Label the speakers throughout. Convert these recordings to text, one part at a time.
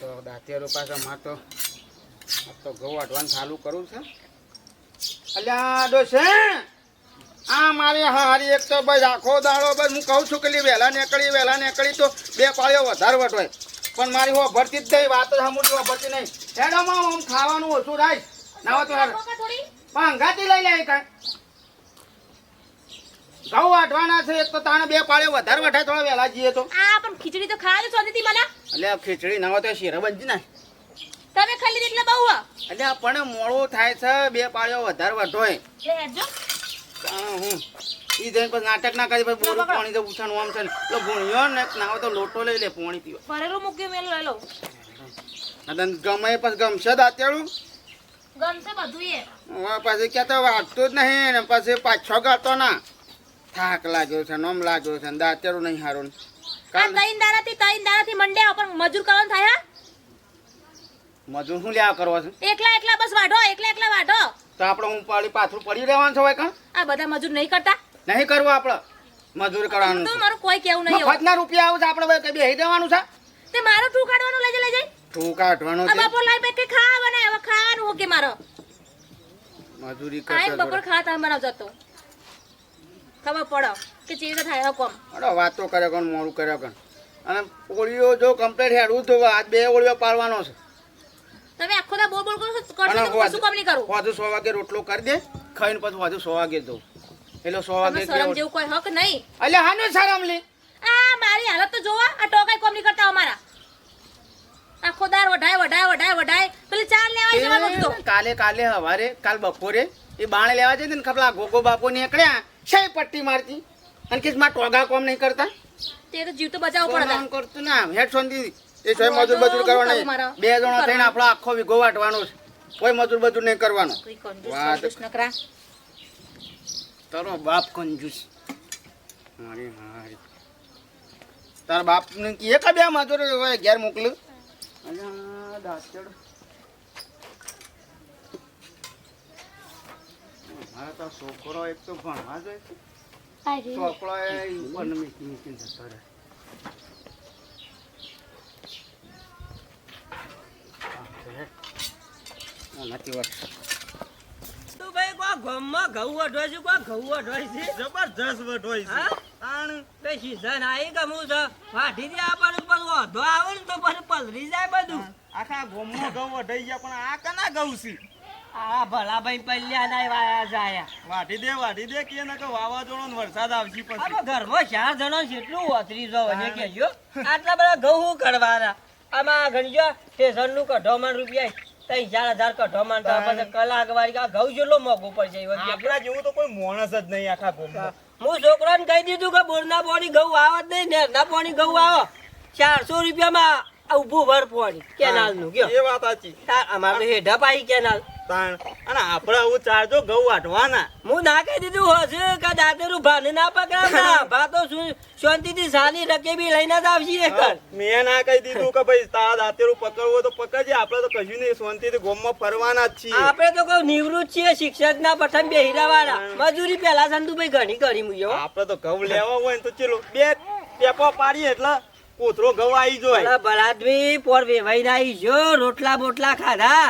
Speaker 1: તો દાંતિયારો પાછા માં તો તો ઘઉં અડવાનું ચાલુ કરું છે. અલ્યા ડોસે આ મારી હારી એક તો બસ આખો દાડો બસ હું કહું છું કે વહેલા નીકળી વહેલા નીકળી તો બે પાળીઓ વધારે વટવાય પણ મારી હો ભરતી જ થઈ વાત જ હો ભરતી નહીં. હેડોમાં આમ ખાવાનું ઓછું થાય ના તો હાર અંગાતી લઈ લે કાંઈ. ઘઉં વાટવાના છે એક તો તાણે બે પાળે વધારે વટાય થોડા વહેલા જઈએ તો.
Speaker 2: આ પણ ખીચડી તો ખાવાની શાંતિથી મને.
Speaker 1: એટલે ખીચડી ના હોય તો શીરા બનજી ને.
Speaker 2: તમે ખાલી એટલે બહુ.
Speaker 1: એટલે પણ મોડું થાય છે બે પાળ્યો વધારે
Speaker 2: હેડજો.
Speaker 1: હા, ઈ જઈને પછી નાટક ના કરી પછી
Speaker 2: બોલું
Speaker 1: પાણી તો ઉછાણું આમ છે એટલે ભૂણ્યો ને ના હોય તો લોટો લઈ લે પાણી પીવા.
Speaker 2: ભરેલું મૂક્યું મેં લઈ લઉં.
Speaker 1: ગમે પછી ગમશે દાંતિયાળું
Speaker 2: ગમશે બધું એ
Speaker 1: પછી ક્યાં તો વાગતું જ નહીં ને પછી પાછો ગાતો ના. થાક લાગ્યો છે નોમ લાગ્યો છે ને દાંતિયાળું નહીં હારો
Speaker 2: આ તઈન દાડાથી તઈન દાડાથી મંડે પણ મજૂર કરવાનું થાય હા?
Speaker 1: મજૂર શું લેવા કરવા છે?
Speaker 2: એકલા એકલા બસ વાઢો એકલા એકલા વાઢો.
Speaker 1: તો આપણે હું પાડી પાછું પડી રહેવાનું છે કા?
Speaker 2: આ બધા મજૂર નહીં કરતા.
Speaker 1: નહીં કરવું આપણે. મજૂર કરવાનું
Speaker 2: તો મારું કોઈ કેવું નહીં હવે.
Speaker 1: મફતના રૂપિયા આવું છે આપણે કઈ બેહી દેવાનું છે?
Speaker 2: તે મારું ઠૂ કાઢવાનું લઈ જાય. લઈ
Speaker 1: કાઢવાનું
Speaker 2: આ
Speaker 1: છે.
Speaker 2: બપોર લાઈ કઈ ખાવા બનાય હવે ખાવાનું હોકે મારો.
Speaker 1: મજૂરી
Speaker 2: કરતા
Speaker 1: કરતા
Speaker 2: બપોર ખાતા તમે બનાવજો તો ખબર પડો કે ચેવી રીતે થાય કોમ?
Speaker 1: અરે વાતો કરે કોણ મોડું કરે કોણ? અને ઓળીઓ જો કમ્પ્લીટ હેડવું તો આ બે ઓળીઓ પાડવાનો છે.
Speaker 2: તમે આખો દા બોલ બોલ કરો છો હું કામ નહીં કરું?
Speaker 1: વાજુ સો વાગે રોટલો કરી દે ખાઈને પછી વાજુ સો વાગે દઉં એટલે સો વાગે
Speaker 2: તમે શરમ જેવું કોઈ હક નહીં.
Speaker 1: એટલે હાનો શરમ લે.
Speaker 2: આ મારી હાલત તો જોવા આ ટોકાઈ કોમ નહીં કરતા અમારા. આખો દાર વઢાય વઢાય વઢાય વઢાય. પેલી ચાર લેવા જવાનું તો.
Speaker 1: કાલે કાલે હવારે કાલ બપોરે એ બાણે લેવા જઈને ખપલા ગોગો બાપો નીકળ્યા. છે પટ્ટી મારતી? અને કે માં ટોગા કોમ નહીં કરતા?
Speaker 2: તે તો જીવ તો બચાવવો પડે.
Speaker 1: કોમ કરતું? ના હેડ સોંધી એ સોય મજૂર
Speaker 2: બજૂર કરવા
Speaker 1: નહીં. બે જણો થઈને આપણો આખો વિગો વાટવાનો છે. કોઈ મજૂર બજૂર નહીં કરવાનું. વાત.
Speaker 2: નકરા.
Speaker 1: તારો બાપ કંજૂસ. મારી હારી. તારા બાપ ને કીએ કે બે મજૂર ઘેર મોકલ્યું? અલ્યા, મારો તો છોકરો એક તો ભણવા જાય. છે એ ઉપર ને જતો રહે. આ તો હેડ. આ નથી વાત
Speaker 3: તું ભાઈ કોઈ ગામમાં ઘઉં વઢોય છે કોઈ ઘઉં વઢોય છે.
Speaker 4: જબરજસ્ત
Speaker 3: કઈ season ગમું છે ફાટી દે આપણને પણ વાંધો આવે ને તો પછી પલરી જાય બધું.
Speaker 4: આખા ગોમમાં ઘઉં વઢાઈ ગયા પણ આ કના ઘઉં છે?
Speaker 3: આ ભલા ભાઈ પલ્યા ના વાયા જાયા.
Speaker 4: વાટી દે વાટી દે કે નકો વાવાઝોડો ને વરસાદ આવશે પછી.
Speaker 3: આમાં ઘરમાં ચાર જણા જેટલું ઓતરી જો અને કહેજો આટલા બધા ઘઉં કરવાના? આમાં ગણજો સ્ટેશનનું કઢોમાં રૂપિયા તઈ ચાર હજાર કઢોમાં તો પછી કલાક વાળી આ ઘઉં જેટલો મોંઘું પડશે એ વખતે.
Speaker 4: આપણા જેવું તો કોઈ માણસ જ નહીં આખા ગોમમાં
Speaker 3: હું. છોકરાને કહી દીધું કે બોરના પાણી ઘઉં આવે નહીં ને ના પાણી ઘઉં આવે. ચારસો રૂપિયામાં ઊભું ભર પાણી કેનાલનું ગયો.
Speaker 4: એ વાત સાચી.
Speaker 3: અમારે તો હેઠા પાઈ કેનાલ.
Speaker 4: તાણ અને આપણે આવું ચારજો ઘઉં વાઢવાના.
Speaker 3: હું ના કહી દીધું હશે કે દાદરું ભાને ના પકડાવતા ભા તો શાંતિથી સાની રકેબી લઈને જ આવશે કર
Speaker 4: મેં ના કહી દીધું કે ભાઈ તારા દાંતેરું પકડવું તો પકડજે. આપણે તો કશું નહીં શાંતિથી ગોમમાં ફરવાના જ છીએ.
Speaker 3: આપણે તો કોઈ નિવૃત્ત છીએ શિક્ષક ના પઠન બેહીરા વાળા મજૂરી પેલા સંતુભાઈ ઘણી કરી મૂક્યો
Speaker 4: આપણે તો ઘઉં લેવા હોય ને તો ચલો બે પેપો પાડીએ એટલે કોથરો
Speaker 3: ગવાઈ
Speaker 4: જાય.
Speaker 3: ભલાદમી પોર વેવાઈ જો રોટલા બોટલા ખાધા.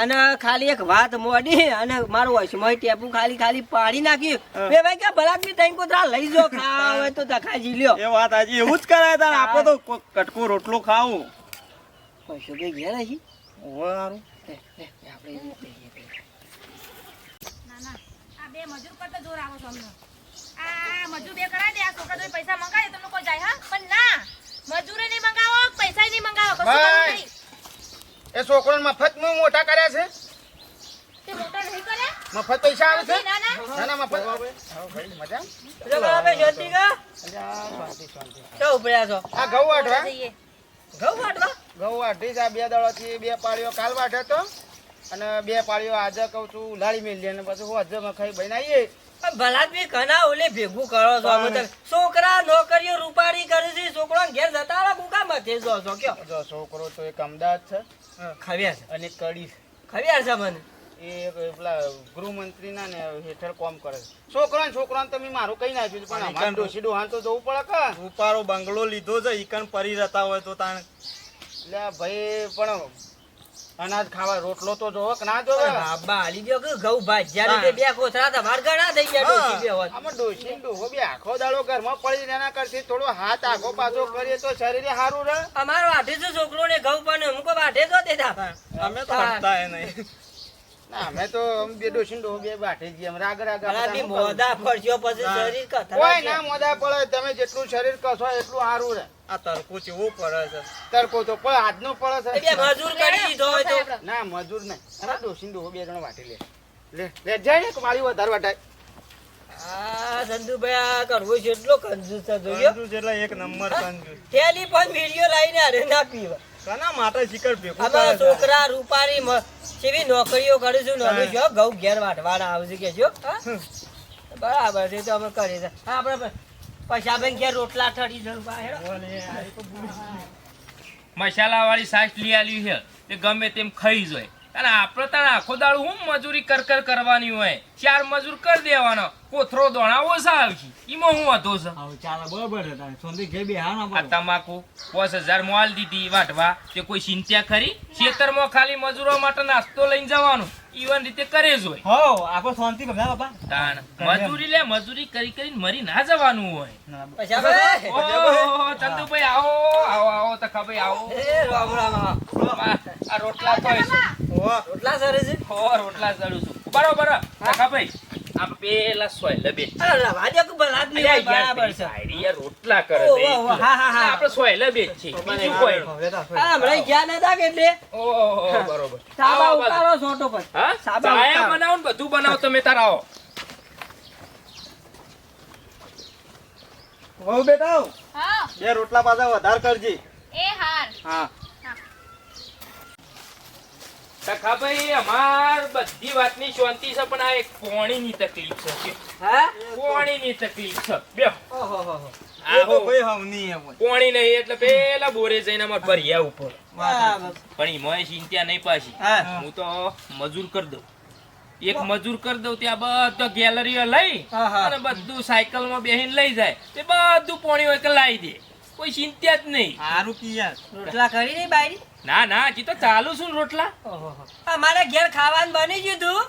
Speaker 3: અને ખાલી એક વાત મોડી અને મારું વચમાં ટેપુ ખાલી ખાલી પાડી નાખ્યું. બે ભાઈ કે ભલાદમી તઈ કોથરા લઈ જો ખાવા હોય તો દખાજી લ્યો.
Speaker 4: એ વાત આજે એવું જ કરાય તાર. આપો તો કટકો રોટલો ખાવું.
Speaker 3: પૈસો કે ઘેર નથી
Speaker 4: ઓવે
Speaker 2: આ બે મજૂર કરતા જોર આવો તમને આ મજૂર બે કરાય દે આ છોકરા પૈસા મંગાવે તમને કોઈ જાય હા? પણ ના. મજૂરી નહીં મંગાવો પૈસા નહીં મંગાવો કશું નહીં.
Speaker 1: એ છોકરો મફતમાં મોટા કર્યા છે?
Speaker 2: તે મોટા નહીં કરે
Speaker 1: મફત પૈસા આવે છે?
Speaker 2: ના ના
Speaker 1: ના ના મફત હા ભાઈ મજા?
Speaker 3: એટલે બરાબર શાંતિ કા?
Speaker 1: શાંતિ, શાંતિ.
Speaker 3: ચો ઉપડ્યા છો?
Speaker 1: આ ઘઉં વાઢવા?
Speaker 2: જઈએ.
Speaker 3: ઘઉં વાટવા
Speaker 1: ઘઉં વાઢી છે. આ બે દડોથી બે પાળીઓ કાલ વાઢે તો. અને બે પાળીઓ આજે કહું છું ઉલાળી મેલી અને પછી હું આજે ખાઈ બહીને
Speaker 3: પણ ભલાદમી ઘણા ઓલે ભેગું કરો છો અમે તો. છોકરા નોકરીઓ રૂપારી કરે છે છોકરા ઘેર જતા રહો કુકા મથે જો છો કયો.
Speaker 1: જો છોકરો તો એક અમદાવાદ છે.
Speaker 3: ખવ્યા છે.
Speaker 1: અને કડી છે.
Speaker 3: ખવ્યા છે મને.
Speaker 1: એ પેલા ગૃહમંત્રીના ને હેઠળ કોમ કરે છે. છોકરા છોકરાને તમે મારું કઈ નાખ્યું પણ અમારે ડોસી ડોહાન તો જવું પડે કા
Speaker 4: રૂપારો બંગલો લીધો છે ઈકણ પરી રહેતા હોય તો તાણ.
Speaker 1: એટલે ભાઈ પણ અનાજ ખાવા રોટલો તો જોવો કે ના જોવે?
Speaker 3: બાબા હાલી ગયો કે ઘઉં ભાત? જ્યારે તે બે કોથળા તમાર ઘણા થઈ ગયા ડોસી બે હોત.
Speaker 1: આમાં ડોસી ડોહો બે આખો દાડો ઘરમાં પડી એના કરતી થોડો હાથ આખો પાછો કરીએ તો શરીરે સારું રહે.
Speaker 3: અમારો આઠે છે છોકરો ને ઘઉં પણ અમુક વાઢે તો તે દાદા.
Speaker 4: અમે તો હટતા એ નહીં.
Speaker 1: ના અમે તો બે ડોસી ડોહો બે બાઠે જઈએ અમે રાગ રાગ
Speaker 3: મોદા ફરસ્યો પછી શરીર કથળા
Speaker 1: કોઈ ના મોદા પડે તમે જેટલું શરીર કસો એટલું સારું રહે.
Speaker 4: આ તરકું ચેવું પડે છે.
Speaker 1: તડકો તો પણ આજનો પડે
Speaker 3: છે. બે મજૂર કરી દીધો હોય તો.
Speaker 1: ના મજૂર નહીં. અરે ડોશી ને ડોહો બે જણો વાટી લે. લે લે જાય ને મારી વધારે વટાય.
Speaker 3: આ ચંદુભાઈ આ કરવો છે એટલો કંજૂસ છે જોયો?
Speaker 4: કંજૂસ એટલે એક નંબર કંજૂસ.
Speaker 3: થેલી પણ વીડિયો લઈને અરે ના પીવા.
Speaker 4: કના માટે શિખર ભેગો
Speaker 3: અમારા છોકરા રૂપારી કેવી નોકરીઓ કરે છે નોકરી જો ઘઉં ઘેર વાટવાના આવશે કે જો. બરાબર છે તો અમે કરીએ. હા આપણે પૈસા બેન ઘેર રોટલા ઠરી જવું
Speaker 5: મસાલા વાળી સાસ લઈ આવી છે. તે ગમે તેમ ખાઈ જાય. અને આપણે તાણ આખો દાડો હું મજૂરી કર કર કરવાની હોય. ચાર મજૂર કરી દેવાનો. કોથરો દોણા ઓછા આવશે એમાં હું વાંધો છે? આ તમાકુ પાંચ હજાર મોલ દીધી વાટવા. તે કોઈ ચિંતા ખરી? ખેતરમાં ખાલી મજૂરો માટે નાસ્તો લઈને જવાનું. ઈવન રીતે કરે જ હોય.
Speaker 4: હો આપો શાંતિ બધા બાપા.
Speaker 5: તાણ મજૂરી લે મજૂરી કરી કરીને મરી ના જવાનું હોય. ચંદુભાઈ આવો આવો આવો તખાભાઈ આવો.
Speaker 3: રોટલા
Speaker 5: આ રોટલા કોઈ છે?
Speaker 4: હો
Speaker 3: રોટલા સરે છે.
Speaker 5: હો રોટલા ચડું છું આ પેલા સોયલે બે
Speaker 3: અરે રવા દે કે ભલા જ નહીં હોય, બરાબર છે.
Speaker 5: સાઈડી રોટલા કરે છે
Speaker 3: હા, હા, હા.
Speaker 5: આપણે સોયલે બે જ બીજું કોઈ
Speaker 3: આ હમણાં ગયા નતા કે એટલે.
Speaker 5: ઓહો બરોબર.
Speaker 3: સાબા ઉતારો છોટો પછી
Speaker 5: હા?
Speaker 3: સાબા
Speaker 5: ચાયા બનાવો ને બધું બનાવો તમે તારા
Speaker 4: હો બેટા
Speaker 2: હા.
Speaker 4: બે રોટલા પાછા વધારે કરજે.
Speaker 2: એ હાર.
Speaker 4: હા.
Speaker 5: તખાભાઈ અમાર બધી વાતની શાંતિ છે પણ આ એક પોણીની તકલીફ છે
Speaker 3: હા?
Speaker 5: પોણીની તકલીફ છે. બે
Speaker 3: ઓહો હો હો.
Speaker 5: આહો.
Speaker 4: ભાઈ હમની હે કોણી
Speaker 5: પોણી નહીં એટલે પેલા બોરે જઈને અમાર ભરિયા ઉપર. પણ એમાં ચિંતા નહીં પાછી.
Speaker 3: હું.
Speaker 5: તો મજૂર કરી દઉં. એક મજૂર કરી દઉં ત્યાં બધો ગેલેરીઓ લઈ. અને બધું સાયકલમાં બેહીને લઈ જાય. તે બધું પોણી હોય કે લાવી દે. કોઈ ચિંતા જ નહીં.
Speaker 4: સારું કી
Speaker 3: રોટલા કરી નહીં બાયરી
Speaker 5: ના ના હજી તો ચાલુ છું રોટલા.
Speaker 3: ઓહો અમારે ઘેર ખાવાનું બની ગયું તું.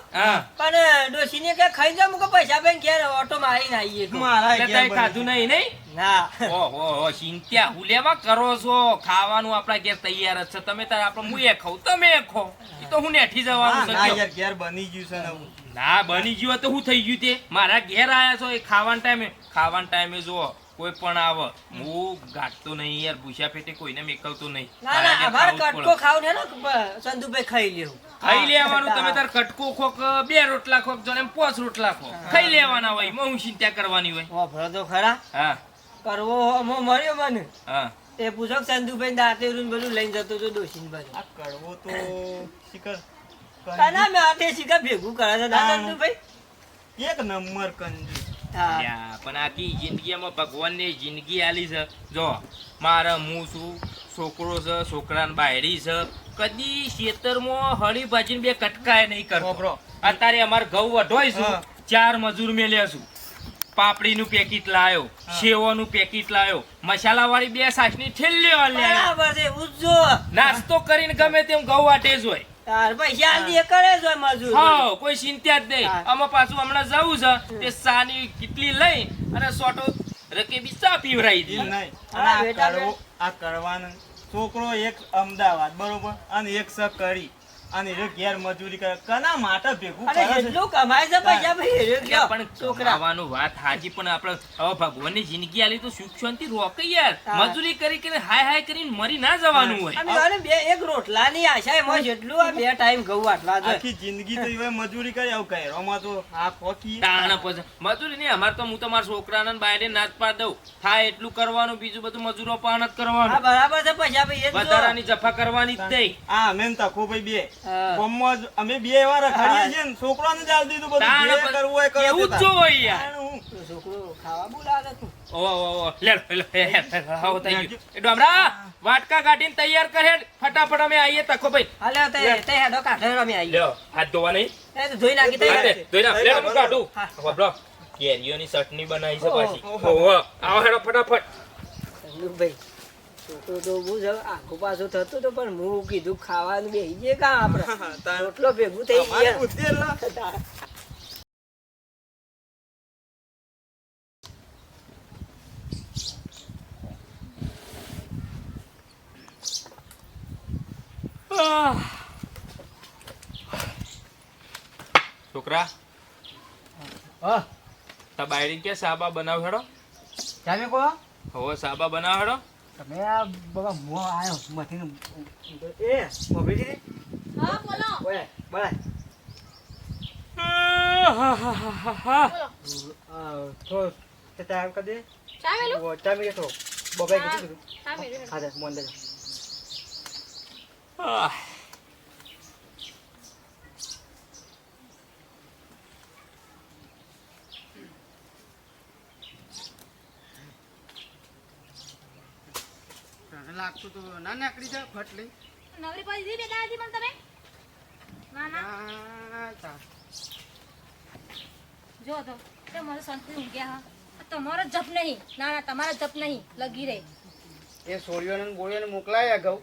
Speaker 3: પણ ડોસી ને કે ખાઈ જાવ મૂકો પૈસા બેન ઘેર ઓટો મારીને આવીએ
Speaker 4: મારા ઘેર
Speaker 5: ખાધું નહીં નહીં?
Speaker 3: ના.
Speaker 5: ઓહો ચિંતા હું લેવા કરો છો? ખાવાનું આપણા ઘેર તૈયાર જ છે. તમે તાર આપણે હું એ ખાઉં તમે એ ખો એ તો હું નેઠી જવાનું છે
Speaker 4: ના ઘેર બની ગયું છે ને
Speaker 5: ના બની ગયું તો હું થઈ ગયું તે. મારા ઘેર આયા છો એ ખાવાના ટાઈમે. ખાવાના ટાઈમે જો કોઈ પણ આવે હું ગાટતો નહીં યાર ભૂસા પેટે કોઈને મેકલતો નહીં.
Speaker 3: ના ના અમારે કટકો ખાવ ને ને સંધુભાઈ ખાઈ લેવું.
Speaker 5: ખાઈ લેવાનું તમે તાર કટકો ખોક બે રોટલા ખોક જો એમ પાંચ રોટલા ખોક. ખાઈ લેવાના હોય મો હું ચિંતા કરવાની હોય.
Speaker 3: વાપરો તો ખરા.
Speaker 5: હા.
Speaker 3: કરવો મો મર્યો મને.
Speaker 5: હા.
Speaker 3: એ પૂછો ચંદુભાઈ સંધુભાઈ દાંતે ઉરીને બધું લઈને જતો હતો દોશીન બધું.
Speaker 4: આ કડવો તો શિકર
Speaker 3: કાના મે આતે શિકર ભેગું કરે છે.
Speaker 4: દાદા.
Speaker 3: સંધુભાઈ
Speaker 4: એક નંબર કંજૂસ
Speaker 5: પણ આખી જિંદગીમાં ભગવાનને જિંદગી આલી છે. જો મારે હું છું છોકરો છે છોકરાને બાયડી છે. કદી ખેતરમાં હળી ભાજીને બે કટકાય નહીં કરતો. અત્યારે અમારે ઘઉં વઢોય છું ચાર મજૂર મેલ્યા છું. પાપડીનું પેકેટ લાયો સેવોનું પેકેટ લાયો મસાલાવાળી બે સાસની
Speaker 3: ઉજો
Speaker 5: નાસ્તો કરીને ગમે તેમ ઘઉં વાટે જ હોય.
Speaker 3: પૈસા આલી કરે છે મજૂર
Speaker 5: હા કોઈ ચિંતા જ નહીં. આમાં પાછું હમણાં જવું છે. તે સાની કેટલી લઈ અને સોટો રકેબી ચા પીવરાઈ
Speaker 4: નહીં. આ કડવાનો છોકરો એક અમદાવાદ બરોબર? અને એક સ કરી. અને એ ઘેર મજૂરી કરે. કના માટે ભેગું કરે
Speaker 3: એટલું કમાય છે પૈસા ભાઈ.
Speaker 5: પણ
Speaker 3: છોકરા.
Speaker 5: આવવાનું વાત હાજી પણ આપણે હવે ભગવાનની જિંદગી આલી તો સુખ શાંતિ રોકે યાર. મજૂરી કરી કરીને હાય હાય કરીને મરી ના જવાનું હોય.
Speaker 3: અને બે એક રોટલાની આશા એમાં જેટલું આ બે ટાઈમ ઘઉં આટલા છે
Speaker 4: આખી જિંદગી તો એવા મજૂરી કરી આવું કહે રોમાં તો આ ખોકી
Speaker 5: તાણ પછી મજૂરી નહીં અમારે તો હું તો મારા છોકરાને ને બાયડે નાચ પાડ દઉં. થાય એટલું કરવાનું બીજું બધું મજૂરો પાન જ કરવાનું.
Speaker 3: બરાબર છે પૈસા ભાઈ
Speaker 5: વધારાની જફા કરવાની જ નહીં.
Speaker 4: હા અમે ને તકો ભાઈ બે.
Speaker 3: હા.
Speaker 4: અમે બે વાર રખડીએ છીએ ને છોકરાને જ આલી દીધું બધું. જે કરવું હોય કરો
Speaker 5: એવું જ
Speaker 4: દેતા.
Speaker 5: યાર.
Speaker 4: તાણ હું.
Speaker 3: તો છોકરો ખાવા બોલાવે તું.
Speaker 5: ઓ ઓ ઓ લે લે, લે, લે, આવો થઈ ગયું. એ ડોમરા વાટકા કાઢીને તૈયાર કરે ફટાફટ અમે આઈએ તકો ભાઈ.
Speaker 3: હાલે તે તે હેડો કાઢે રમી આવી
Speaker 5: લ્યો હાથ ધોવા નહીં.
Speaker 3: એ તો ધોઈ નાખી તૈયાર
Speaker 5: ધોઈ નાખ. લે, હું કાઢું.
Speaker 3: હા.
Speaker 5: હોભળો, કેરીઓની ચટણી બનાવી છે પાછી.
Speaker 3: ઓહો.
Speaker 5: ઓહો, આવો હેડો ફટાફટ.
Speaker 3: સંદુકભાઈ છોકરો તો બહુ જ આખું પાછું થતું તો પણ હું કીધું ખાવાનું બેસી જાય કાં આપણે. રોટલો ભેગું થઈ ગયા
Speaker 5: છોકરા
Speaker 3: હા.
Speaker 5: તા બાયરી કે સાબા બનાવ હેડો?
Speaker 3: તમે કહો
Speaker 5: હવે સાબા બનાવ હેડો.
Speaker 3: તમે આ બાબા મો આવ્યો મથી એ દીધી
Speaker 2: હા બોલો.
Speaker 3: ઓય બરાબર
Speaker 2: તો
Speaker 3: થોડો તે ટાઈમ કરી દે.
Speaker 2: ચા મેલું
Speaker 3: વો ટાઈમ કે થોડો બબાઈ
Speaker 2: હા,
Speaker 3: કીધું
Speaker 2: ચા મેલું
Speaker 3: હા દે મોન દે
Speaker 1: તને લાગતું તો ના નાકડી જા ફટ લઈ.
Speaker 2: નવરી પડી દી બેટા આજી મને તમે? ના. જો તો તે મને શાંતિ ઊંઘ્યા હા. તમારો જપ નહીં. ના ના તમારો જપ નહીં. લગી રહે.
Speaker 1: એ સોળીઓને ને મોકલાયા ગૌ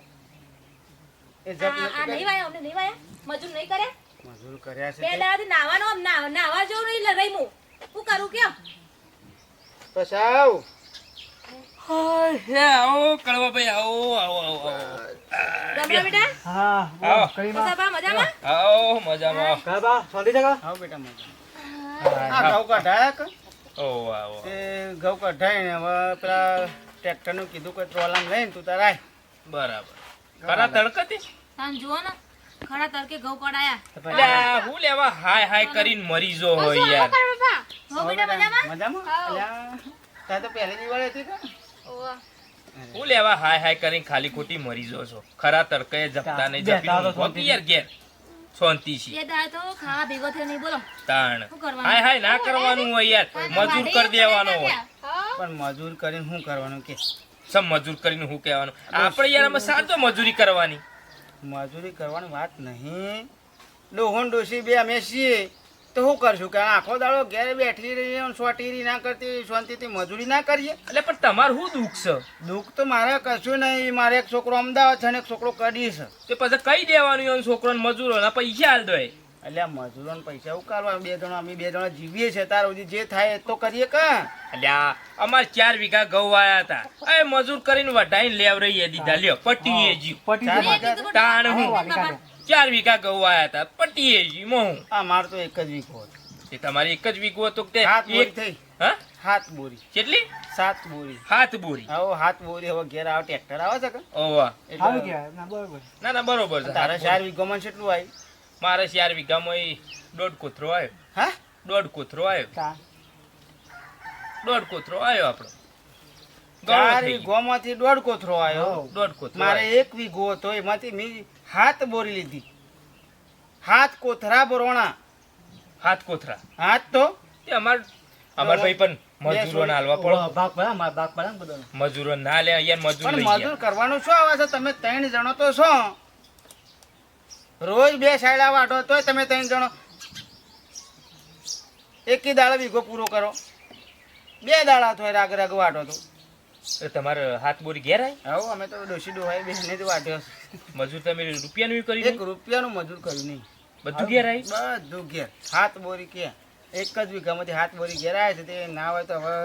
Speaker 1: એ જપ
Speaker 2: આ નહીં વાયા અમને નહીં વાયા? મજૂર નહીં કરે.
Speaker 1: મજૂર કર્યા છે
Speaker 2: બે દાદી નાવાનો નાવા જેવું નહીં રહી હું શું કરું કેમ?
Speaker 1: પસાવ
Speaker 5: હે આવો કડવા ભાઈ આવો આવો આવો આવો.
Speaker 2: બેટા?
Speaker 3: હા
Speaker 5: આવો.
Speaker 3: કરી
Speaker 2: મજામાં?
Speaker 5: આવો મજામાં. આવો.
Speaker 3: કા બા શાંતિ
Speaker 1: આવો બેટા મજા આ ઘઉં કઢાયા કે?
Speaker 5: આવો
Speaker 1: તે ઘઉં કઢાઈને હવે પેલા ટ્રેક્ટરનું કીધું કે ટ્રોલામાં લઈને તું તારાય
Speaker 5: બરાબર. ખરા તડકતી
Speaker 2: તમે જુઓ ને ખરા તડકે ઘઉં પડાયા
Speaker 5: હું લેવા હાય હાય કરીને મરી જો હોય યાર.
Speaker 2: હો બેટા મજામાં?
Speaker 1: મજામાં? અલ્યા, તાર તો પહેલી દિવાળી હતી કે.
Speaker 5: હું લેવા હાય હાય કરીને ખાલી ખોટી મરી જો છો. ખરા તડકે જપતા નહીં જપી
Speaker 3: તારો
Speaker 5: યાર ઘેર. શાંતિ છે.
Speaker 2: એ દા તો ખા ભેગો થયો નહીં બોલો.
Speaker 5: તાણ. હાય હાય ના કરવાનું હોય યાર. મજૂર કરી દેવાનો હોય.
Speaker 1: પણ મજૂર કરીને શું કરવાનું કે?
Speaker 5: સમ મજૂર કરીને શું કહેવાનું? આપણે યાર અમે સાચો મજૂરી કરવાની.
Speaker 1: મજૂરી કરવાની વાત નહીં. ડોહોન ડોસી બે અમે છીએ. તો શું કરશું કે આખો દાડો ઘેર બેઠી રહીએ સોટીરી ના કરતી શાંતિથી મજૂરી ના કરીએ?
Speaker 5: એટલે પણ તમારું શું દુઃખ છે?
Speaker 1: દુઃખ તો મારે કશું નહીં. મારે એક છોકરો અમદાવાદ છે અને એક છોકરો કડી છે.
Speaker 5: તે પછી કઈ દેવાનું એમ છોકરાને મજૂરોના પૈસા હાલ દો
Speaker 1: એટલે મજૂરોને પૈસા ઉકાળવા બે જણા અમે બે જણા જીવીએ છીએ તાર સુધી. જે થાય એ તો કરીએ કા?
Speaker 5: અલ્યા અમારે ચાર વીઘા ઘઉં વાયા હતા. એ મજૂર કરીને વઢાઈને લેવ રહીએ દીધા. લ્યો પટીએ જીવ
Speaker 3: પટી?
Speaker 5: તાણ હું. ચાર વીઘા ઘઉં વાયા હતા પટીએ જી હું.
Speaker 1: આ માર તો એક જ વીઘો હતો.
Speaker 5: તે તમારી એક જ વીઘો હતો કે તે
Speaker 1: હાથ બોરી
Speaker 5: એક
Speaker 1: થઈ.
Speaker 5: હા?
Speaker 1: હાથ બોરી.
Speaker 5: કેટલી?
Speaker 1: સાત બોરી.
Speaker 5: હાથ બોરી.
Speaker 1: હવે હાથ બોરી હવે ઘેર આવે ટ્રેક્ટર આવે છે કે?
Speaker 5: ઓવા.
Speaker 3: ના, બરોબર.
Speaker 5: ના ના બરોબર છે.
Speaker 1: તારા ચાર. વીઘોમાં કેટલું આવ્યું?
Speaker 5: મારે ચાર વીઘામાં દોઢ કોથરો આવ્યો.
Speaker 1: હા?
Speaker 5: દોઢ કોથરો આવ્યો. દોઢ કોથરો આવ્યો આપણો.
Speaker 1: ચાર. વીઘોમાંથી દોઢ કોથરો આવ્યો.
Speaker 5: દોઢ કોથરો
Speaker 1: મારે એક વીઘો હતો એમાંથી મેં હાથ બોરી લીધી. હાથ કોથરા બોરવાણા
Speaker 5: હાથ કોથરા?
Speaker 1: હાથ તો?
Speaker 5: તે અમાર અમાર ભાઈ પણ મજૂરો હાલવા પડો.
Speaker 3: ભાગ પડે, અમાર ભાગ પડે બધો
Speaker 5: મજૂરો ના લે અહીંયા મજૂર
Speaker 1: પણ મજૂર કરવાનું શું આવે છે? તમે ત્રણ જણો તો છો. રોજ બે સાયડા વાટો તોય તમે ત્રણ જણો. એકી દાડો વીઘો પૂરો કરો. બે દાડા થોય રાગ રાગ વાટો તો.
Speaker 5: તમારે હાથ બોરી ઘેર આવી
Speaker 1: હવે અમે તો ડોસી ડોહાઈ બેને જ વાટ્યો છે.
Speaker 5: મજૂર તમે રૂપિયાનું કર્યું કરી
Speaker 1: એક રૂપિયાનું મજૂર કર્યું નહીં.
Speaker 5: બધું ઘેર આવી
Speaker 1: બધું ઘેર. હાથ બોરી કે. એક જ વીઘામાંથી હાથ બોરી ઘેર આવે છે તે ના હોય તો હવે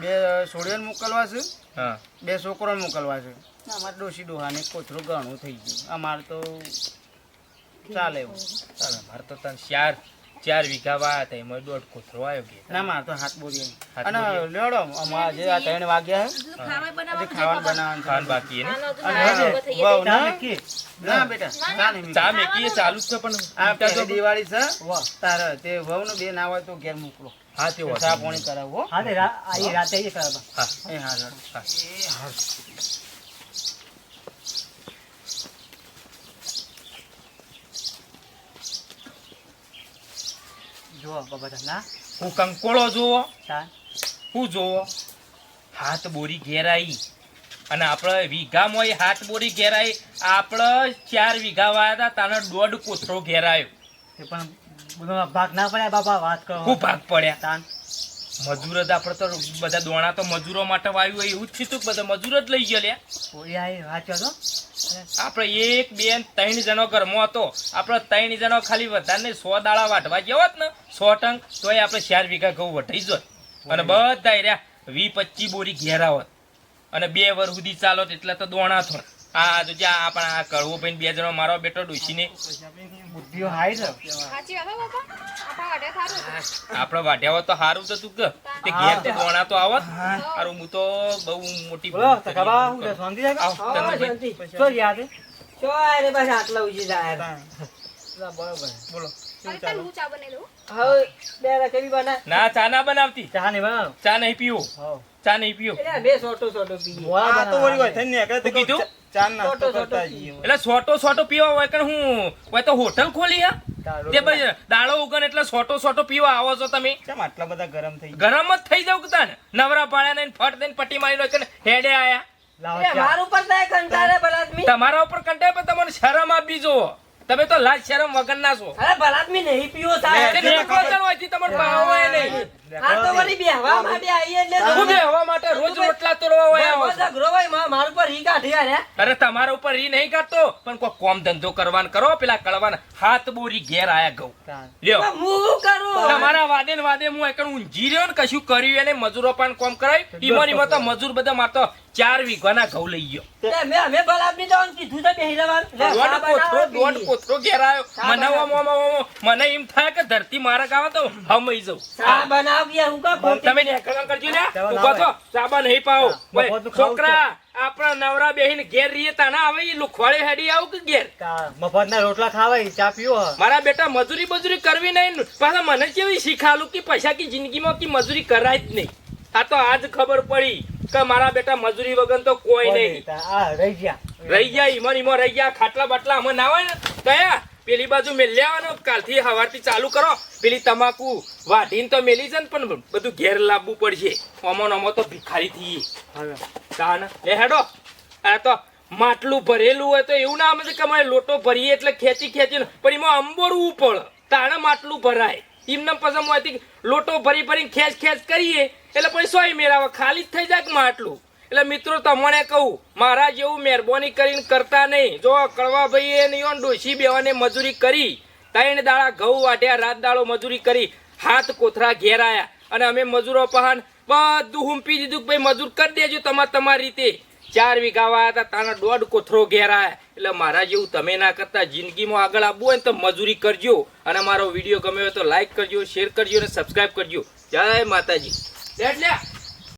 Speaker 1: બે સોડિયોને મોકલવા છે બે છોકરોને મોકલવા છે. અમારે ડોસી ડોહાને કોથરું ઘણું થઈ ગયું. અમારે તો ચાલે એવું.
Speaker 5: ચાલો, મારે તો તને ચાર ચાર વીઘા વાયા હતા એમાં દોઢ કોથરો આવ્યો કે
Speaker 1: ના મારે તો હાથ
Speaker 5: બોલી
Speaker 1: અને લેડો અમારે જે આ ત્રણ વાગ્યા
Speaker 2: બનાવવાનું
Speaker 1: ખાવાનું બનાવવાનું
Speaker 5: ખાન બાકી
Speaker 1: વહુ
Speaker 2: જાય.
Speaker 1: ના
Speaker 3: કે
Speaker 1: ના બેટા ચા મૂકી.
Speaker 5: ચાલુ છે પણ
Speaker 1: આ
Speaker 5: તો-
Speaker 1: દિવાળી છે.
Speaker 3: વાહ.
Speaker 1: તારે તે વહુ નું બે ના હોય તો ઘેર મોકલો.
Speaker 5: હા તે
Speaker 1: ચા પાણી કરાવો
Speaker 3: હા, તે રા- આ રાતે આવીએ કરવા.
Speaker 5: હા.
Speaker 1: એ હા.
Speaker 5: હા.
Speaker 3: જુઓ બાબા ના
Speaker 5: હું કંકોળો જોવો. હું જોવો હાથ બોરી ઘેરાઈ. અને આપણે વીઘામાં ય હાથ બોરી ઘેરાઈ આપણે ચાર વીઘા વાયા હતા તાનો દોઢ કોથરો ઘેરાયો.
Speaker 3: એ પણ ભાગ ના પડ્યા બાપા વાત કરો.
Speaker 5: હું ભાગ પડ્યા.
Speaker 3: તાન
Speaker 5: મજૂર જ આપણે તો બધા દોણા તો મજૂરો માટે વાયુ હોય એવું જ છીતું બધા મજૂર જ લઈ ગયા
Speaker 3: ઓયા એ વાંચો તો.
Speaker 5: આપણે એક બે ત્રણ જણો ઘરમાં હતો. આપણે ત્રણ જણો ખાલી વધારે સો દાડા વાટવા ગયા હોત ને સો ટંક તોય આપણે ચાર વીઘા ઘઉં વટાઈ જોત. અને બધા રહ્યા વી પચી બોરી ઘેરા હોત. અને બે વર સુધી ચાલો એટલે તો દોણા થોડ. આ તો જ્યાં આપણા આ કરવો ભાઈ બે જણો મારો બેટો ડોસીને
Speaker 3: બુદ્ધિઓ હાઈ છે.
Speaker 2: સાચી વાત હો બાપા. આપણા વાડે સારું
Speaker 5: આપણે વાઢ્યા તો સારું તો તું કે. તે ઘેર તો દોણા તો આવત. સારું હું તો બહુ મોટી
Speaker 3: બોલો તકાબા હું તો શાંતિ જાય
Speaker 5: આવ,
Speaker 3: શાંતિ. શું યાદ છે? શું અરે બસ આટલા ઉજી જાય બરોબર.
Speaker 5: બોલો.
Speaker 2: અરે તાર હું ચા બનાવી દઉં
Speaker 3: હવે બે રકેબી બના
Speaker 5: ના ચા ના બનાવતી.
Speaker 3: ચા નહીં બનાવ?
Speaker 5: ચા નહીં પીવો.
Speaker 3: હો
Speaker 5: ચા નહીં પીવો
Speaker 3: એટલે સોટો સોટો પી
Speaker 4: આ તો વળી હોય થઈને નીકળે તો
Speaker 5: કીધું?
Speaker 4: ચા નાસ્તો
Speaker 3: સોટો, સોટો
Speaker 4: કરતા
Speaker 5: એટલે સોટો સોટો પીવા હોય કે હું? હોય તો હોટલ ખોલી હા? તે ભાઈ દાડો ઉગન એટલે સોટો સોટો પીવા આવો છો તમે.
Speaker 4: કેમ આટલા બધા ગરમ થઈ
Speaker 5: ગરમ જ થઈ જાવ કે તાને નવરા પાડ્યા ને ફટ દઈને પટ્ટી મારી લો કે હેડે આયા. તમારા ઉપર કંટાળે પણ તમને શરમ આપી જો તમે તો લાજ શરમ વગર ના છો.
Speaker 3: અરે બલાદમી નહીં પીવો સાહેબ.
Speaker 5: તે નીકળતા હોયથી તમારે ભાવ હોય નહીં.
Speaker 3: આ તો વળી બેહવા માટે આવીએ એટલે
Speaker 5: હું બેહવા માટે રોજ રોટલા તોડવા હોય આવો
Speaker 3: ઝઘરો ભાઈ માં મારું પર ઈ કાઢી આલ્યા.
Speaker 5: અરે તમારા ઉપર રી નહીં કાઢતો પણ કોઈ કોમ ધંધો કરવાનું કરો પેલા કળવાન હાથ બોરી ઘેર આયા ગઉ લ્યો.
Speaker 3: હું કરું?
Speaker 5: તમારા વાદે ને વાદે હું એકણ ઊંઘી રહ્યો ને કશું કર્યું એને મજૂરો પણ કોમ કરાય. ઈમોન ઈમો તો મજૂર બધા મારતો ચાર વીઘાના ઘઉં લઈ ગયો.
Speaker 3: તે મેં અમે જવાનું કીધું તો બેહી રહેવાનું.
Speaker 5: દોઢ
Speaker 3: ચા
Speaker 5: દોઢ
Speaker 3: પી.
Speaker 5: ઘેર આવ્યો. મને ઓમ ઓમ ઓમ ઓમ મને એમ થાય કે ધરતી મારા ગાવા તો હમઈ જાઉં.
Speaker 3: ચા બનાવ યાર, હું કાં
Speaker 5: તમે નેકળણ કરજો ને.
Speaker 3: ચાલો
Speaker 5: ઊભા સાબા નહીં પાવો.
Speaker 3: બપોરનું
Speaker 5: ભાઈ,
Speaker 3: ખાવું
Speaker 5: છોકરા આપણા નવરા બેહીને ઘેર રહીએ તાના આવે ઈ લુખવાડે હેડી આવું કે ઘેર?
Speaker 3: મફતના રોટલા ખાવાય ચા પીવો?
Speaker 5: મારા બેટા મજૂરી બજૂરી કરવી નહીં પાછા મને કેવી શીખાલું કે પૈસા કી જિંદગીમાં કે મજૂરી કરાય જ નહીં. આ તો આજ ખબર પડી. કે મારા બેટા મજૂરી વગર તો કોઈ નહીં.
Speaker 3: રહી ગયા.
Speaker 5: રહી ગયા ઈમો ઈમો રહી ગયા ખાટલા બાટલા અમે ના હોય ને? કયા? પેલી બાજુ મેલી આવવાનો કાલથી હવારથી ચાલુ કરો. પેલી તમાકુ વાઢીને તો મેલી ને પણ બધું ઘેર લાવવું પડશે. ઓમો નમો તો ભિખારી
Speaker 3: થઈ
Speaker 5: તાન હેડો. આ તો માટલું ભરેલું હોય તો એવું ના સમજે કે અમારે લોટો ભરીએ એટલે ખેંચી ખેંચી પણ એમાં અંબોરવું પડે તાણે માટલું ભરાય. એમને પછી મોંથી લોટો ભરી ભરીને ખેંચ ખેંચ કરીએ. એટલે પછી સોય મેળાવે ખાલી જ થઈ જાય કે માટલું? એટલે મિત્રો, તમને કહું મારા જેવું મહેરબાની કરીને કરતા નહીં. જો કડવા ભાઈએ નહીં ડોશી બેવાને મજૂરી કરી, ત્રણ દાડા ઘઉં વાઢ્યા, રાત દાડો મજૂરી કરી, હાથ કોથરા ઘેરાયા. અને અમે મજૂરો પહાન બધું હુંપી દીધું કે ભાઈ મજૂર કરી દેજો તમારે તમારી રીતે. ચાર વીઘા વાયા હતા, તાના દોઢ કોથરો ઘેરા. એટલે મારા જેવું તમે ના કરતા, જિંદગીમાં આગળ આવવું હોય ને તો મજૂરી કરજો. અને મારો વીડિયો ગમ્યો હોય તો લાઈક કરજો શેર કરજો અને સબસ્ક્રાઈબ કરજો. જય માતાજી. એટલે